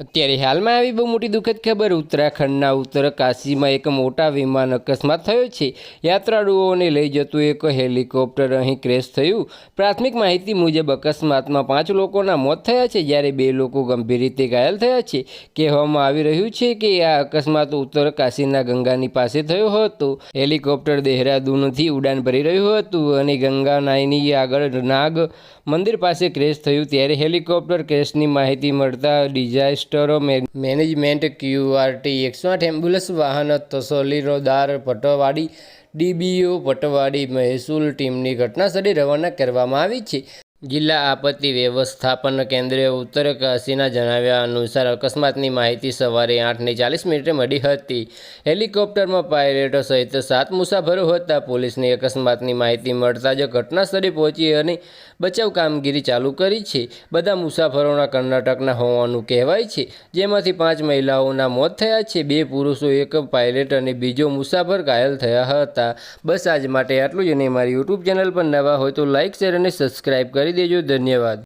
અત્યારે હાલમાં આવી બહુ મોટી દુઃખદ ખબર, ઉત્તરાખંડના ઉત્તર કાશીમાં એક મોટા વિમાન અકસ્માત થયો છે. યાત્રાળુઓને લઈ જતું એક હેલિકોપ્ટર અહીં ક્રેશ થયું. પ્રાથમિક માહિતી મુજબ અકસ્માતમાં પાંચ લોકોના મોત થયા છે, જ્યારે બે લોકો ગંભીર રીતે ઘાયલ થયા છે. કહેવામાં આવી રહ્યું છે કે આ અકસ્માત ઉત્તર કાશીના ગંગાની પાસે થયો હતો. હેલિકોપ્ટર દેહરાદૂનથી ઉડાન ભરી રહ્યું હતું અને ગંગા નાઈની આગળ નાગ મંદિર પાસે ક્રેશ થયું. ત્યારે હેલિકોપ્ટર ક્રેશની માહિતી મળતા ડિઝાસ્ટર મે- મેનેજમેન્ટ ક્યુઆરટી એકસો આઠ એમ્બ્યુલન્સ વાહન તસલીરોદાર પટવાડી, ડીબીઓ પટવાડી મહેસૂલ ટીમની ઘટનાસ્થળે રવાના કરવામાં આવી છે. જિલ્લા આપત્તિ વ્યવસ્થાપન કેન્દ્રે ઉત્તર કાશીના જણાવ્યા અનુસાર અકસ્માતની માહિતી સવારે આઠને ચાલીસ મિનિટે મળી હતી. હેલિકોપ્ટરમાં પાયલટો સહિત સાત મુસાફરો હતા. પોલીસને અકસ્માતની માહિતી મળતા જ ઘટનાસ્થળે પહોંચી અને બચાવ કામગીરી ચાલુ કરી છે. બધા મુસાફરોના કર્ણાટકના હોવાનું કહેવાય છે. જેમાંથી પાંચ મહિલાઓના મોત થયા છે. બે પુરુષો, એક પાયલટ અને બીજો મુસાફર ઘાયલ થયા હતા. બસ આજ માટે આટલું જ અને મારી યુટ્યુબ ચેનલ પર નવા હોય તો લાઇક શેર અને સબસ્ક્રાઇબ કરી દેજો ધન્યવાદ.